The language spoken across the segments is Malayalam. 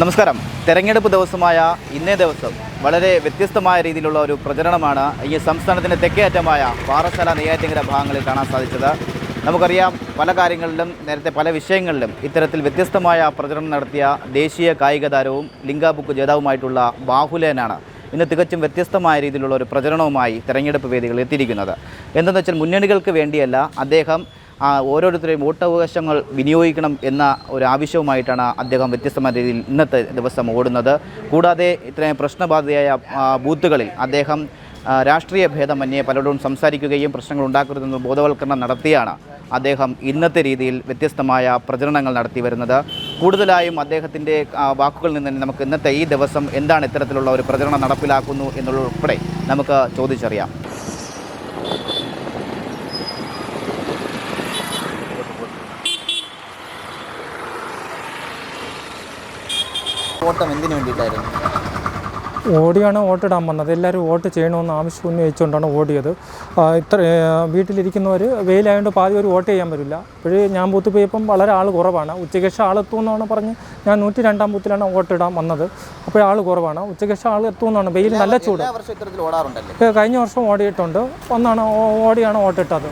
നമസ്കാരം. തെരഞ്ഞെടുപ്പ് ദിവസമായ ഇന്നേ ദിവസം വളരെ വ്യത്യസ്തമായ രീതിയിലുള്ള ഒരു പ്രചരണമാണ് ഈ സംസ്ഥാനത്തിന്റെ തെക്കേയറ്റമായ പാറശാല നെയ്യാറ്റിങ്കര ഭാഗങ്ങളിൽ കാണാൻ സാധിച്ചത്. നമുക്കറിയാം പല കാര്യങ്ങളിലും നേരത്തെ പല വിഷയങ്ങളിലും ഇത്തരത്തിൽ വ്യത്യസ്തമായ പ്രചരണം നടത്തിയ ദേശീയ കായിക താരവും ലിംഗാബുക്ക് ജേതാവുമായിട്ടുള്ള ബാഹുലേനാണ് ഇന്ന് തികച്ചും വ്യത്യസ്തമായ രീതിയിലുള്ള ഒരു പ്രചരണവുമായി തെരഞ്ഞെടുപ്പ് വേദികളിൽ എത്തിയിരിക്കുന്നത്. എന്തെന്ന് വെച്ചാൽ മുന്നണികൾക്ക് വേണ്ടിയല്ല അദ്ദേഹം ഓരോരുത്തരെയും വോട്ടവകാശങ്ങൾ വിനിയോഗിക്കണം എന്ന ഒരു ആവശ്യവുമായിട്ടാണ് അദ്ദേഹം വ്യത്യസ്തമായ രീതിയിൽ ഇന്നത്തെ ദിവസം ഓടുന്നത്. കൂടാതെ ഇത്രയും പ്രശ്നബാധിതയായ ബൂത്തുകളിൽ അദ്ദേഹം രാഷ്ട്രീയ ഭേദമന്യേ പലരോടും സംസാരിക്കുകയും പ്രശ്നങ്ങൾ ഉണ്ടാക്കരുതെന്ന് ബോധവൽക്കരണം നടത്തിയാണ് അദ്ദേഹം ഇന്നത്തെ രീതിയിൽ വ്യത്യസ്തമായ പ്രചരണങ്ങൾ നടത്തി വരുന്നത്. കൂടുതലായും അദ്ദേഹത്തിന്റെ വാക്കുകളിൽ നിന്ന് നമുക്ക് ഇന്നത്തെ ഈ ദിവസം എന്താണ് ഇത്തരത്തിലുള്ള ഒരു പ്രചരണം നടപ്പിലാക്കുന്നു എന്നുള്ളതുൾപ്പെടെ നമുക്ക് ചോദിച്ചറിയാം. ഓട്ടം എന്തിനു വേണ്ടിയിട്ടായിരുന്നു? ഓടിയാണ് വോട്ടിടാൻ വന്നത്. എല്ലാവരും വോട്ട് ചെയ്യണമെന്ന് ആവശ്യം ഉന്നയിച്ചുകൊണ്ടാണ് ഓടിയത്. ഇത്ര വീട്ടിലിരിക്കുന്നവർ വെയിലായതുകൊണ്ട് പാതി ഒരു വോട്ട് ചെയ്യാൻ പറ്റില്ല. അപ്പോഴേ ഞാൻ ബൂത്ത് പോയപ്പം വളരെ ആൾ കുറവാണ്. ഉച്ചയ്ക്ക് ശേഷം ആൾ എത്തുമെന്നാണ് പറഞ്ഞ് ഞാൻ നൂറ്റി രണ്ടാം ബൂത്തിലാണ് വോട്ടിടാൻ വന്നത്. അപ്പോൾ ആൾ കുറവാണ്. ഉച്ചയ്ക്ക് ശേഷം ആൾ എത്തുമെന്നാണ്. വെയിൽ നല്ല ചൂട്. കഴിഞ്ഞ വർഷം ഓടിയിട്ടുണ്ട്. ഒന്നാണ് ഓടിയാണ് വോട്ടിട്ടത്.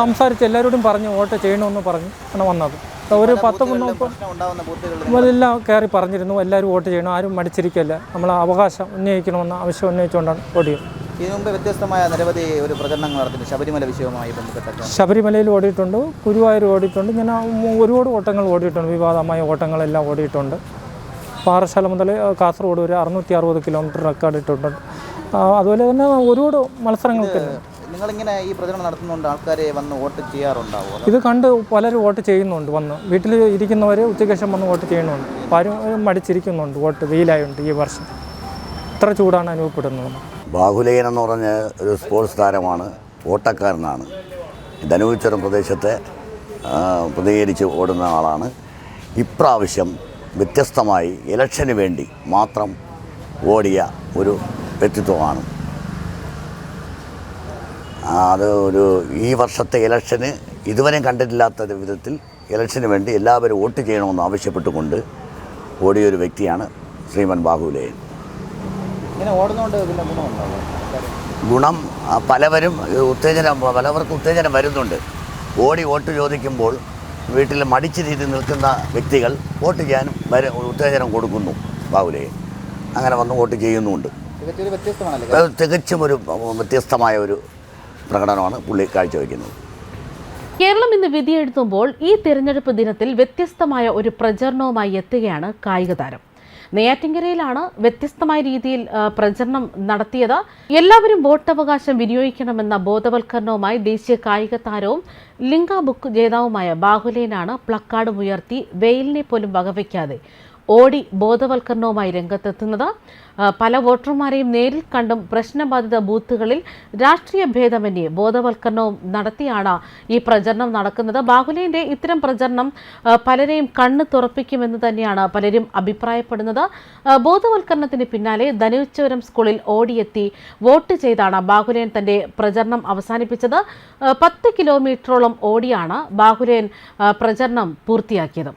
സംസാരിച്ച് എല്ലാവരോടും പറഞ്ഞ് വോട്ട് ചെയ്യണമെന്ന് പറഞ്ഞ് ആണ് വന്നത്. ഒരു പത്ത് മുന്നൂറ് പ്രശ്നം ഉണ്ടാവുന്ന ബൂത്തുകളിൽ എല്ലാം കയറി പറഞ്ഞിരുന്നു എല്ലാവരും വോട്ട് ചെയ്യണം ആരും മടിച്ചിരിക്കല്ല. നമ്മൾ അവകാശം ഉന്നയിക്കണമെന്ന് ആവശ്യം ഉന്നയിച്ചുകൊണ്ടാണ് ഇതിനു മുമ്പ് വ്യത്യസ്തമായ നിരവധി ഒരു പ്രചരണങ്ങൾ നടത്തുന്നു ശബരിമല വിഷയവുമായി ബന്ധപ്പെട്ട ശബരിമലയിൽ ഓടിയിട്ടുണ്ട് ഗുരുവായൂർ ഓടിയിട്ടുണ്ട് ഇങ്ങനെ മു- ഒരുപാട് ഓട്ടങ്ങൾ ഓടിയിട്ടുണ്ട് വിവാദമായ ഓട്ടങ്ങളെല്ലാം ഓടിയിട്ടുണ്ട്. പാറശാല മുതൽ കാസർഗോഡ് വരെ അറുന്നൂറ്റി അറുപത് കിലോമീറ്റർ റെക്കോർഡ് ഇട്ടിട്ടുണ്ട്. അതുപോലെ തന്നെ ഒരുപാട് മത്സരങ്ങൾക്ക് നിങ്ങളിങ്ങനെ ഈ പ്രചരണം നടത്തുന്നുണ്ട് ആൾക്കാരെ വന്ന് വോട്ട് ചെയ്യാറുണ്ടാവോ? ഇത് കണ്ട് പലരും വോട്ട് ചെയ്യുന്നുണ്ട് വന്ന്. വീട്ടിൽ ഇരിക്കുന്നവർ ഉച്ചയ്ക്ക് ശേഷം വന്ന് വോട്ട് ചെയ്യുന്നുണ്ട്. പലരും മടിച്ചിരിക്കുന്നുണ്ട് വോട്ട് വെയിലായുണ്ട് ഈ വർഷം. ഇത്ര ചൂടാണ് അനുഭവപ്പെടുന്നത്. ബാഹുലയൻ എന്ന് പറഞ്ഞ ഒരു സ്പോർട്സ് താരമാണ് ഓട്ടക്കാരനാണ്. ധനുവിച്ചുരം പ്രദേശത്തെ പ്രതികരിച്ച് ഓടുന്ന ആളാണ്. ഇപ്രാവശ്യം വ്യത്യസ്തമായി ഇലക്ഷന് വേണ്ടി മാത്രം ഓടിയ ഒരു വ്യക്തിത്വമാണ് അത് ഒരു ഈ വർഷത്തെ ഇലക്ഷന് ഇതുവരെ കണ്ടിട്ടില്ലാത്ത വിധത്തിൽ ഇലക്ഷന് വേണ്ടി എല്ലാവരും വോട്ട് ചെയ്യണമെന്ന് ആവശ്യപ്പെട്ടുകൊണ്ട് ഓടിയൊരു വ്യക്തിയാണ് ശ്രീമൻ ബാഹുലയൻ? ഗുണം പലവരും ഉത്തേജനം പലവർക്കും ഉത്തേജനം വരുന്നുണ്ട്. ഓടി വോട്ട് ചോദിക്കുമ്പോൾ വീട്ടിൽ മടിച്ച് രീതി നിൽക്കുന്ന വ്യക്തികൾ വോട്ട് ചെയ്യാനും വര ഉത്തേജനം കൊടുക്കുന്നു ബാഹുലേ. അങ്ങനെ വന്ന് വോട്ട് ചെയ്യുന്നുമുണ്ട് തികച്ചും ഒരു വ്യത്യസ്തമായ ഒരു പ്രകടനമാണ് പുള്ളി കാഴ്ചവെക്കുന്നത്. കേരളം ഇന്ന് വിധിയെഴുത്തുമ്പോൾ ഈ തിരഞ്ഞെടുപ്പ് ദിനത്തിൽ വ്യത്യസ്തമായ ഒരു പ്രചരണവുമായി എത്തുകയാണ് കായിക താരം. നെയ്യാറ്റിങ്കരയിലാണ് വ്യത്യസ്തമായ രീതിയിൽ പ്രചരണം നടത്തിയത്. എല്ലാവരും വോട്ടവകാശം വിനിയോഗിക്കണമെന്ന ബോധവൽക്കരണവുമായി ദേശീയ കായിക താരവും ലിംഗ ബുക്ക് ജേതാവുമായ ബാഹുലേനാണ് പ്ലക്കാർഡ് ഉയർത്തി വെയിലിനെ പോലും വകവയ്ക്കാതെ ഓടി ബോധവൽക്കരണവുമായി രംഗത്തെത്തുന്നത്. പല വോട്ടർമാരെയും നേരിൽ കണ്ടും പ്രശ്നബാധിത ബൂത്തുകളിൽ രാഷ്ട്രീയ ഭേദമന്യേ ബോധവൽക്കരണവും നടത്തിയാണ് ഈ പ്രചരണം നടക്കുന്നത്. ബാഹുലേന്റെ ഇത്തരം പ്രചരണം പലരെയും കണ്ണ് തുറപ്പിക്കുമെന്ന് തന്നെയാണ് പലരും അഭിപ്രായപ്പെടുന്നത്. ബോധവൽക്കരണത്തിന് പിന്നാലെ ധനുച്ചവരം സ്കൂളിൽ ഓടിയെത്തി വോട്ട് ചെയ്താണ് ബാഹുലേൻ തന്റെ പ്രചരണം അവസാനിപ്പിച്ചത്. പത്ത് കിലോമീറ്ററോളം ഓടിയാണ് ബാഹുലേൻ പ്രചരണം പൂർത്തിയാക്കിയത്.